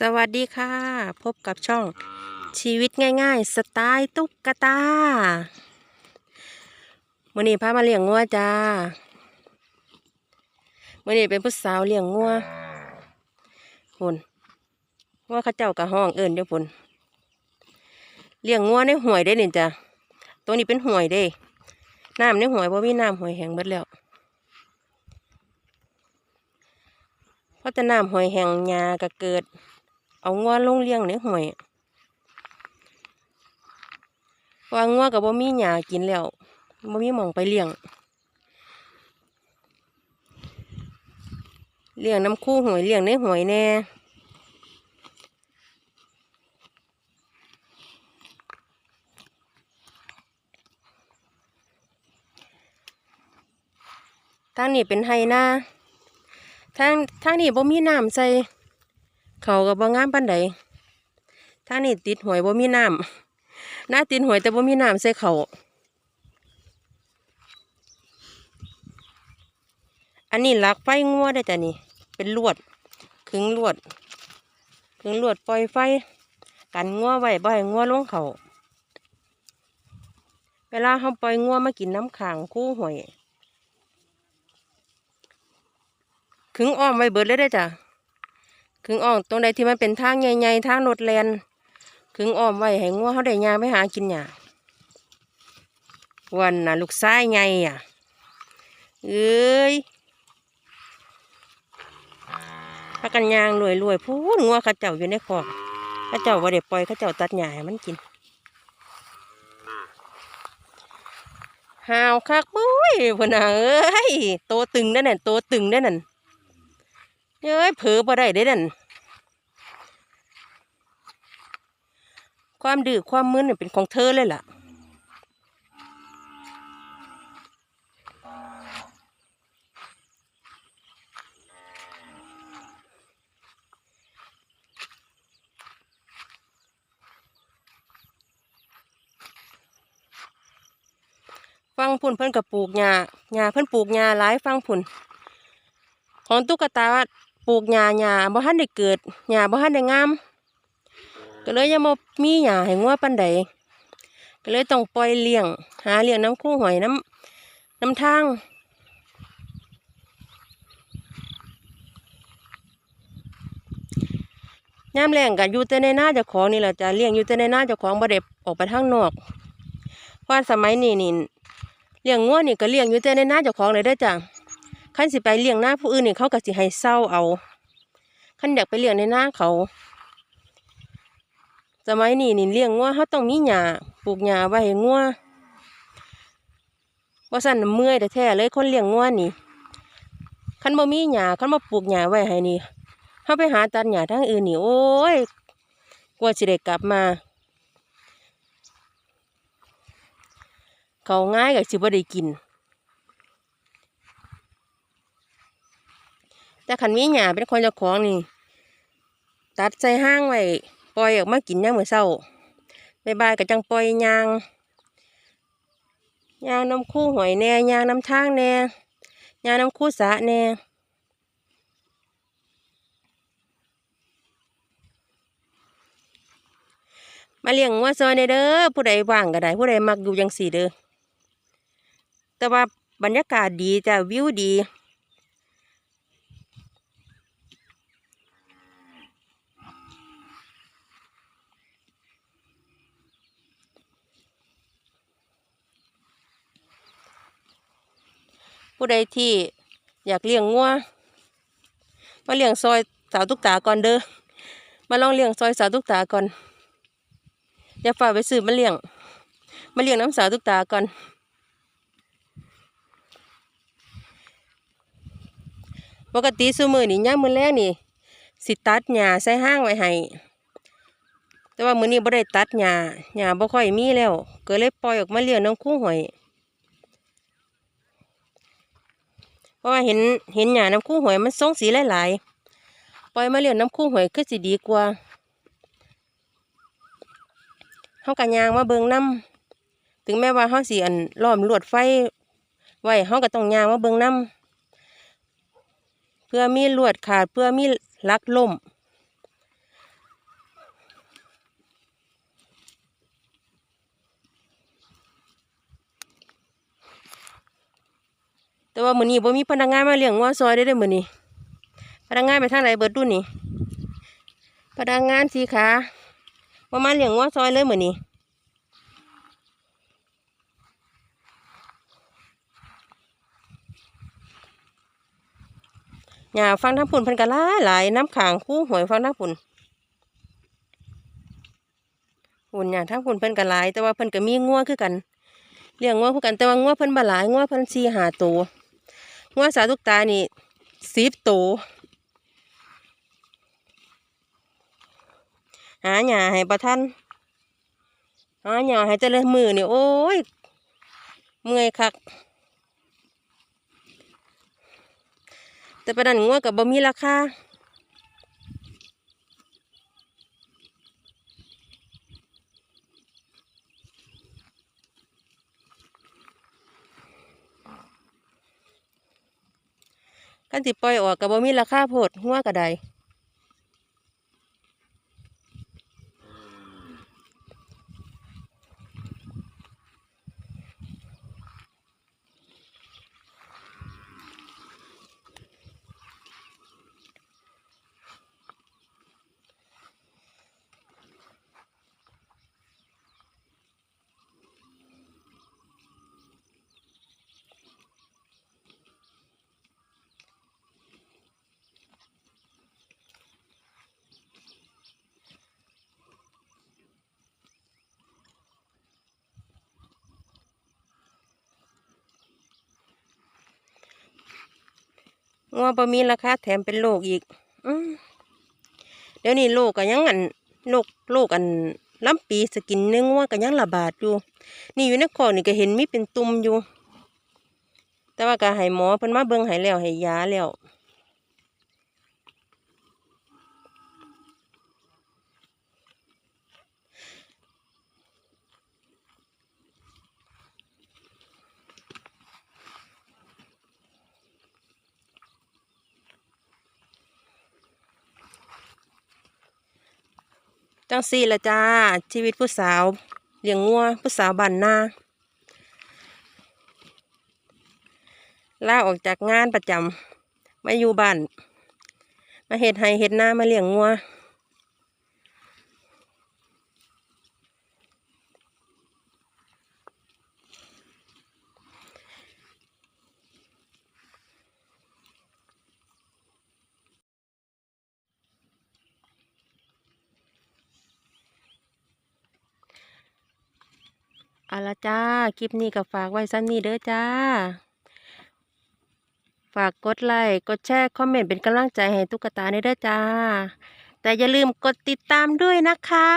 สวัสดีค่ะ พบกับช่องชีวิตง่ายๆ สไตล์ตุ๊กตามื่อนี้พามาเลี้ยงงัวจ้ามื่อนี้เป็นผู้สาวเลี้ยงงัวพุ่นงัวเข้าเจ้ากะห้องเอิญเดี๋ยวพุ่นเลี้ยงงัวในห่วยได้นี่จ้ะตัวนี้เป็นห่วยเด้น้ำในห่วยบ่มีน้ำห่วยแห้งเบิดแล้วเพราะแต่น้ำหอยแห้งหญ้าก็เกิด เอางัวลงเลี้ยงในหอยว่างัวกับบ่มีหญ้ากินแล้วบ่มีหมองไปเลี้ยง เลี้ยงน้ำคู่หอยเลี้ยงในหอยแน่ทางนี้เป็นไฮนาทางทางนี้บ่มีน้ำใส่ เขาก็บ่งามปานใดทานี้ติดหวยบ่มีน้ำหน้าติดหวยแต่บ่มีน้ำใส่เขาอันนี้ลักไฟงัวได้อจ้ะนี่เป็นลวดขึงลวดขึงลวดปล่อยไฟ กันงัวไว้บ่ให้งัวลงเขาเวลาเขาปล่อยงัวมากินน้ำขางคู่หวยขึงอ้อมไว้เบิดเลยได้จ้ะ ขึงอ้อมตรงใดที่มันเป็นทางใหญ่ๆทางรถแลนขึงอ้อมไว้ให้งัวเขาได้ยางไปหากินหญ้าวันน่ะลูกซ้ายไงอะเอ้ยพากันยางรวยรวยพูดงัวข้าเจ้าอยู่ในคอกข้าเจ้าว่าเด็ปล่อยข้าเจ้าตัดหญ้าให้มันกินหาวคักบุ้ยพนน่ะเอ้ยโตตึงได้นั่นโตตึงได้นั่น เอ้ยเผลอบ่ได้เด้นั่นความดื้อความมึนน่ะเป็นของเธอเลยล่ะฟังพุ่นเพิ่นกับปลูกหญ้าหญ้าเพิ่นปลูกหญ้าหลายฟังพุ่น ของตุ๊กตา ปลูกหญ้าหญ้าบ่ทันได้เกิดหญ้าบ่ทันได้งาม ก็เลยยังบ่มีหญ้าให้งัวปานใดก็เลยต้องปล่อยเลี้ยง หาเลี้ยงน้ำคู่หอยน้ำน้ำทางยามแรงก็อยู่แต่ในหน้าเจ้าของนี่แหละจะเลี้ยงอยู่แต่ในหน้าเจ้าของบ่ได้ออกไปทางนอกเพราะสมัยนี้นี่เลี้ยงงัวนี่ก็เลี้ยงอยู่แต่ในหน้าเจ้าของเลยได้จ้ะ คันสิไปเลี้ยงหน้าผู้อื่นนี่เขาก็สิให้เศร้าเอาคันอยากไปเลี้ยงในหน้าเขาสมัยนี้นี่เลี้ยงงัวเขาต้องมีหญ้าปลูกหญ้าไว้ให้งัวว่าสั่นเมื่อยแต่แท้ๆเลยคนเลี้ยงงัวนี่คันบ่มีหญ้าคันบ่ปลูกหญ้าไว้ให้นี่เขาไปหาตัดหญ้าทางอื่นนี่โอ้ยกว่าสิได้กลับมา เขาง่ายก็สิบ่ได้กิน แต่ขันมีหญ้าเป็นคนเจ้าของนี่ ตัดใส่ห้างไว้ปล่อยออกมากินยามมื้อเช้าบ่ายๆก็จังปล่อยยางยางน้ำคู่หอยแน่ยางน้ำทางแน่ยางน้ำคู่สะแน่มาเลี้ยงงัวซอยในเด้อผู้ใดว่างก็ได้ ผู้ใดมักอยู่จังสี่เด้อแต่ว่าบรรยากาศดีจ้ะวิวดี ผู้ใดที่อยากเลี้ยงงัวมาเลี้ยงซอยสาวตุกตาก่อนเด้อมาลองเลี้ยงซอยสาวตุกตาก่อนอย่าฝ่าไปซื้อมาเลี้ยง มาเลี้ยงน้ำสาวตุกตาก่อนปกติซูมือนี่ย่ามมือแรกนี่ สิตัดหญ้าใส่ห้างไว้ให้แต่ว่ามือนี้บ่ได้ตัดหญ้าหญ้าบ่ค่อยมีแล้ว ก็เลยปล่อยออกมาเลี้ยงน้องคู่หอย เพ ราะว่าเห็นเห็นหยาน้ำคู่หอยมันทรงสีหลายๆ ปล่อยมาเลี้ยงน้ำคู่หอยคือสิดีกว่าเฮากันยางมาเบิงน้ำถึงแม้ว่าเฮาสีอันล้อมลวดไฟ ไว้เฮาก็ต้องยางมาเบิงน้ำเพื่อมีลวดขาดเพื่อมีลักล่ม แต่ว่ามื้อนี้บ่มีพนักงานมาเลี้ยงงัวซอยได้เด้มื้อนี้พนักงานไปทางไหนเบิดดูนี่พนักงานสีขาบ่มาเลี้ยงงัวซอยเลยมื้อนี้หญ้าฟังทั้งพุ่นเพิ่นก็หลายหลายน้ำขางคู่หวยฟังทั้งพุ่นพุ่นหญ้าทั้งพุ่นเพิ่นก็หลายแต่ว่าเพิ่นก็มีงัวคือกันเลี้ยงงัวคือกันแต่ว่างัวเพิ่นบ่หลายงัวเพิ่นสี่ห้าตัว งัวสาวทุกตานี่สิบตัวหาหญ้าให้พระท่านหาหญ้าให้เจริญมือนี่โอ้ยเมื่อยคัก แต่ประดันงัวกับบ่มีราคา กันสิปล่อยออกกับบ่มีราคาโพดหัวกระได งัวบะมีราคาแถมเป็นโรคอีกอืเดี๋ยวนี้โรคกันยังอันโรคโรคอันลำปีสกินเนื้องัวก็ยังระบาดอยู่ นี่อยู่ในคอนี่ก็เห็นมีเป็นตุ่มอยู่ แต่ว่าก็ให้หมอเพิ่นมาเบิ่งให้แล้วให้ยาแล้ว จังซี่ละจ้า ชีวิตผู้สาวเลี้ยงงัวผู้สาวบ้านนาลาออกจากงานประจำมาอยู่บ้าน มาเห็ดไห้เห็ดหน้ามาเลี้ยงงัว เอาละจ้า คลิปนี้ก็ฝากไว้ซ้ำนี้เด้อจ้า ฝากกดไลค์ กดแชร์ คอมเมนต์เป็นกำลังใจให้ตุ๊กตาในเด้อจ้า แต่อย่าลืมกดติดตามด้วยนะคะ